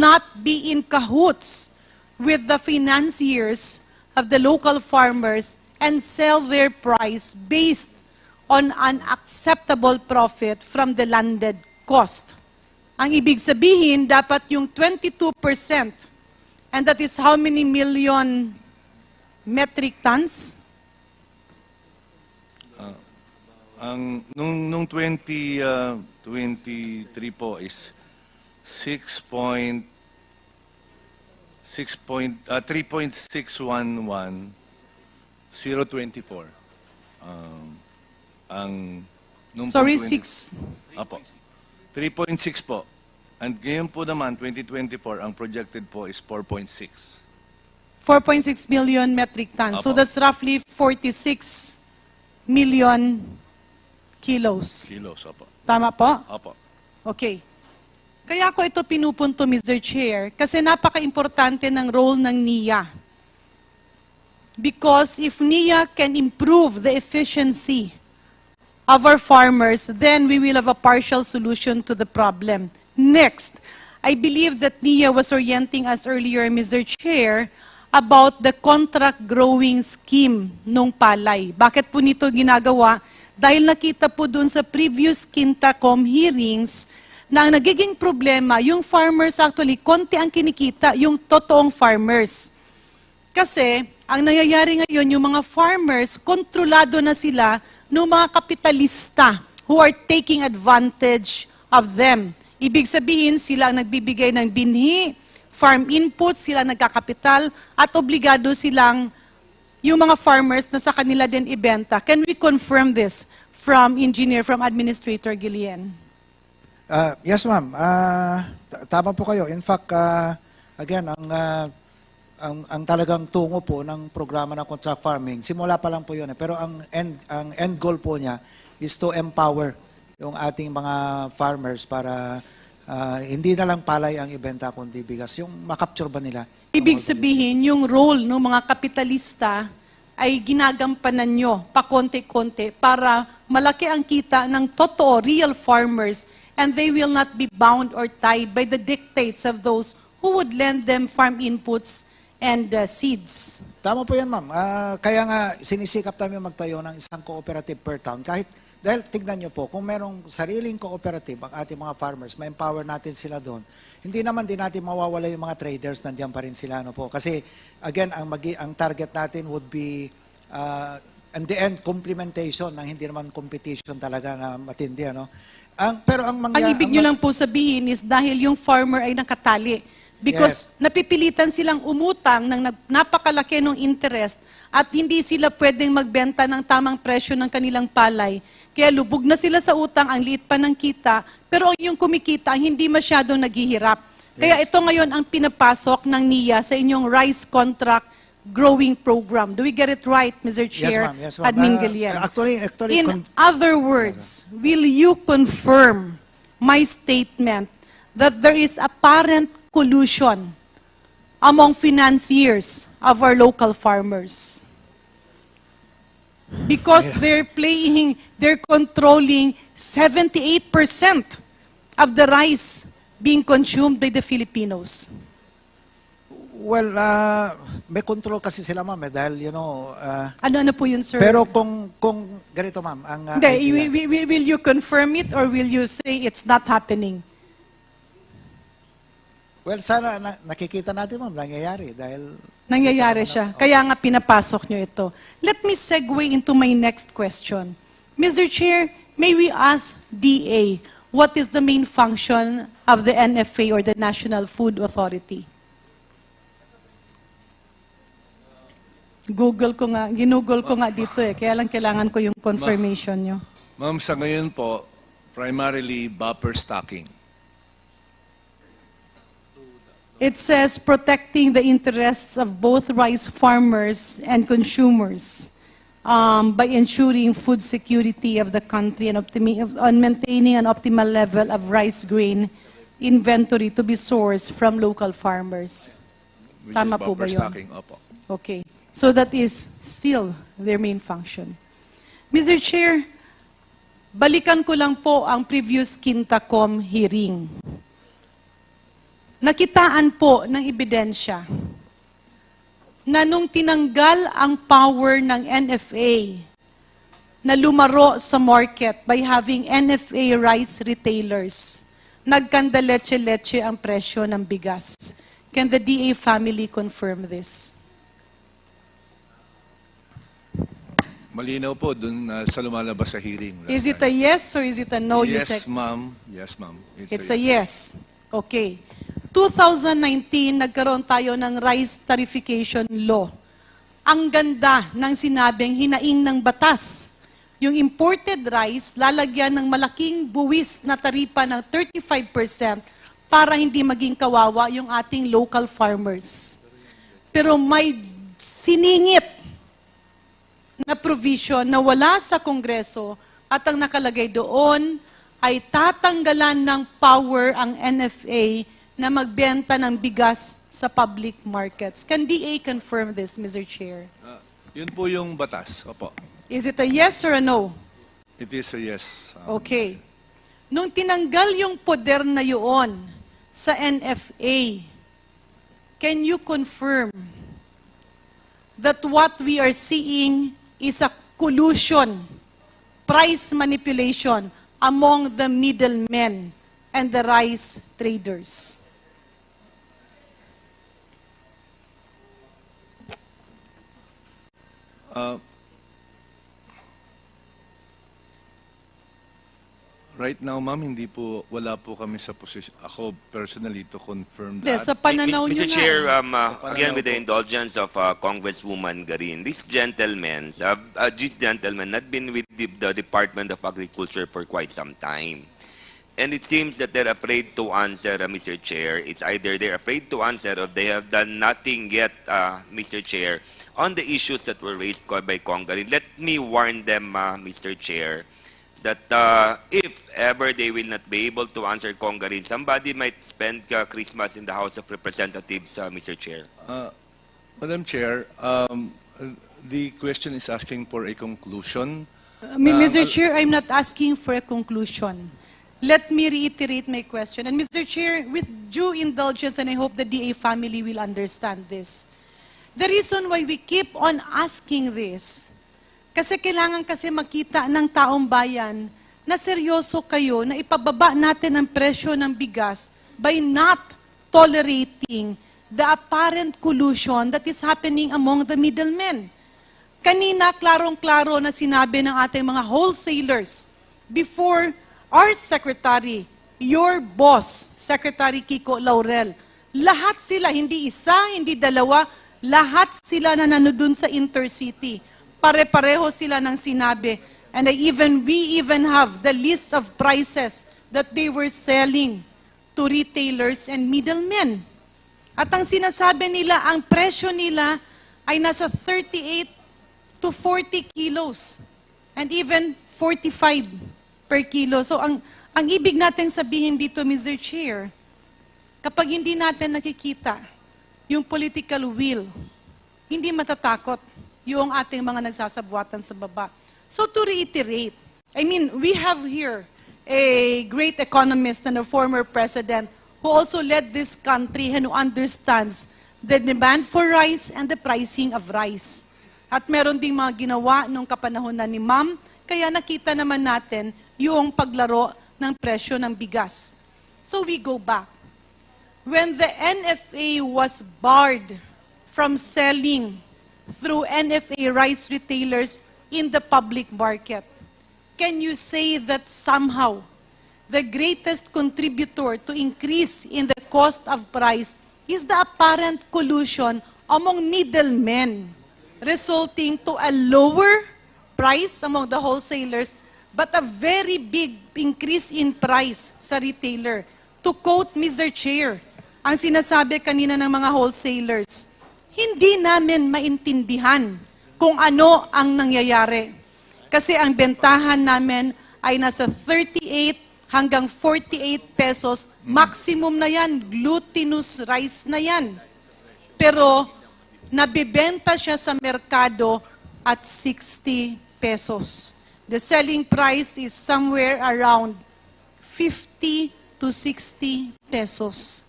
not be in cahoots with the financiers of the local farmers and sell their price based on an acceptable profit from the landed cost. Ang ibig sabihin, dapat yung 22%, and that is how many million metric tons? Uh, ang, nung, nung 20, uh, 23 po is 6.5 6.3.611 024 uh, um, ang nung Sorry, 6. Apo. 3.6 po. And ngayon po naman, 2024, ang projected po is 4.6. 4.6 million metric tons. Apo. So that's roughly 46 million kilos. Kilos, apo. Tama po? Apo. Okay. Kaya ko ito pinupunto, Mr. Chair, kasi napaka-importante ng role ng NIA. Because if NIA can improve the efficiency of our farmers, then we will have a partial solution to the problem. Next, I believe that NIA was orienting us earlier, Mr. Chair, about the contract growing scheme nung palay. Bakit po nito ginagawa? Dahil nakita po dun sa previous Quintacom hearings na ang nagiging problema, yung farmers actually, konti ang kinikita, yung totoong farmers. Kasi, ang nangyayari ngayon, yung mga farmers, kontrolado na sila ng mga kapitalista who are taking advantage of them. Ibig sabihin, sila ang nagbibigay ng binhi, farm inputs, sila nagkakapital, at obligado silang yung mga farmers na sa kanila din ibenta. Can we confirm this from engineer, from Administrator Gillian? Ah, yes, ma'am. T- tama po kayo. In fact, ah, again, ang, ah, ang, ang talagang tungo po ng programa ng contract farming, simula pa lang po yun. Eh. Pero ang end, ang end goal po niya is to empower yung ating mga farmers para ah, hindi na lang palay ang ibenta kundi bigas. Yung makapture ba nila? Ibig sabihin, yung role ng mga kapitalista ay ginagampanan nyo pakonti-konti para malaki ang kita ng totoo, real farmers, and they will not be bound or tied by the dictates of those who would lend them farm inputs and uh, seeds. Tama po yan, ma'am. Ah, kaya nga sinisikap namin magtayo ng isang cooperative per town. Kahit, dahil tignan nyo po, kung merong sariling cooperative ang ating mga farmers, ma-empower natin sila doon, hindi naman din natin mawawala yung mga traders, nandiyan pa rin sila. Ano po. Kasi, again, ang, magi, ang target natin would be, uh, in the end, complementation ng hindi naman competition talaga na matindi. Ano? Ang, pero ang Ang mangya, ibig ang nyo lang po sabihin is dahil yung farmer ay nakatali. Because napipilitan silang umutang ng napakalaki ng interest at hindi sila pwedeng magbenta ng tamang presyo ng kanilang palay. Kaya lubog na sila sa utang, ang liit pa ng kita, pero ang yung kumikita, ang hindi masyadong naghihirap. Kaya ito ngayon ang pinapasok ng NIA sa inyong rice contract growing program. Do we get it right, Mr. Yes, Chair? ma'am. Yes, ma'am. Admin Ah, Gillian? actually, actually, In other words, will you confirm my statement that there is apparent collusion among financiers of our local farmers? Because they're playing, they're controlling 78% of the rice being consumed by the Filipinos. Well, ah, may control kasi sila, ma'am, eh, dahil, you know, ah, Ano-ano po yun, sir? Pero kung kung ganito ma'am, ang uh, Hindi, idea- wi- wi- wi- will you confirm it or will you say it's not happening? well sana na, nakikita natin ma'am nangyayari dahil Nangyayari siya. Kaya nga pinapasok nyo ito. Let me segue into my next question. Mr. Chair, may we ask DA, what is the main function of the NFA or the National Food Authority? Google ko nga, ginugol ko nga dito eh. Kaya lang kailangan ko yung confirmation nyo. Ma'am, sa ngayon po, primarily buffer stocking. It says protecting the interests of both rice farmers and consumers um, by ensuring food security of the country and on maintaining an optimal level of rice grain inventory to be sourced from local farmers. Which Tama is po ba yun? stocking. Opo. Okay. So that is still their main function. Mr. Chair, balikan ko lang po ang previous Quintacom hearing. nakitaan po ng ebidensya na nung tinanggal ang power ng NFA na lumaro sa market by having NFA rice retailers, nagkanda leche-leche ang presyo ng bigas. Can the DA family confirm this? Malinaw po dun uh, sa lumalabas sa hearing. Is it a yes or is it a no, Yes, Yusek? ma'am. Yes, ma'am. It's a yes. Okay. 2019, nagkaroon tayo ng rice tarification law. Ang ganda ng sinabing hinaing ng batas. Yung imported rice, lalagyan ng malaking buwis na taripa ng 35% para hindi maging kawawa yung ating local farmers. Pero may siningit na provision na wala sa Kongreso at ang nakalagay doon ay tatanggalan ng power ang NFA na magbenta ng bigas sa public markets. Can DA confirm this, Mr. Chair? Uh, yun po yung batas. Opo. Is it a yes or a no? It is a yes. um, Okay. Nung tinanggal yung poder na yun sa NFA, can you confirm that what we are seeing is a collusion, price manipulation among the middlemen and the rice traders? Uh, right now, ma'am, hindi po, wala po kami sa position, ako personally to confirm Hindi, that. sa pananaw nyo Mr. na. Chair, um, uh, again with the po. indulgence of uh, Congresswoman Garin, these gentlemen, uh, uh, these gentlemen had been with the, the Department of Agriculture for quite some time. And it seems that they're afraid to answer, uh, Mr. Chair. It's either they're afraid to answer or they have done nothing yet, uh, Mr. Chair, on the issues that were raised co- by Congarin. Let me warn them, uh, Mr. Chair, that uh, if ever they will not be able to answer Congarin, somebody might spend uh, Christmas in the House of Representatives, uh, Mr. Chair. Uh, Madam Chair, um, uh, the question is asking for a conclusion. Uh, Mr. Chair, I'm not asking for a conclusion. Let me reiterate my question. And Mr. Chair, with due indulgence, and I hope the DA family will understand this. The reason why we keep on asking this, kasi kailangan kasi makita ng taong bayan na seryoso kayo na ipababa natin ang presyo ng bigas by not tolerating the apparent collusion that is happening among the middlemen. Kanina, klarong-klaro na sinabi ng ating mga wholesalers before our secretary, your boss, Secretary Kiko Laurel, lahat sila, hindi isa, hindi dalawa, lahat sila na nanodoon sa intercity. Pare-pareho sila ng sinabi. And I even, we even have the list of prices that they were selling to retailers and middlemen. At ang sinasabi nila, ang presyo nila ay nasa 38 to 40 kilos and even 45 per kilo. So ang ang ibig natin sabihin dito, Mr. Chair, kapag hindi natin nakikita yung political will, hindi matatakot yung ating mga nagsasabuatan sa baba. So to reiterate, I mean, we have here a great economist and a former president who also led this country and who understands the demand for rice and the pricing of rice. At meron ding mga ginawa nung kapanahon na ni Ma'am, kaya nakita naman natin yung paglaro ng presyo ng bigas. So we go back. When the NFA was barred from selling through NFA rice retailers in the public market, can you say that somehow the greatest contributor to increase in the cost of price is the apparent collusion among middlemen, resulting to a lower price among the wholesalers, but a very big increase in price sa retailer. To quote Mr. Chair, ang sinasabi kanina ng mga wholesalers, hindi namin maintindihan kung ano ang nangyayari. Kasi ang bentahan namin ay nasa 38 hanggang 48 pesos. Maximum na yan. Glutinous rice na yan. Pero nabibenta siya sa merkado at 60 pesos. The selling price is somewhere around 50 to 60 pesos.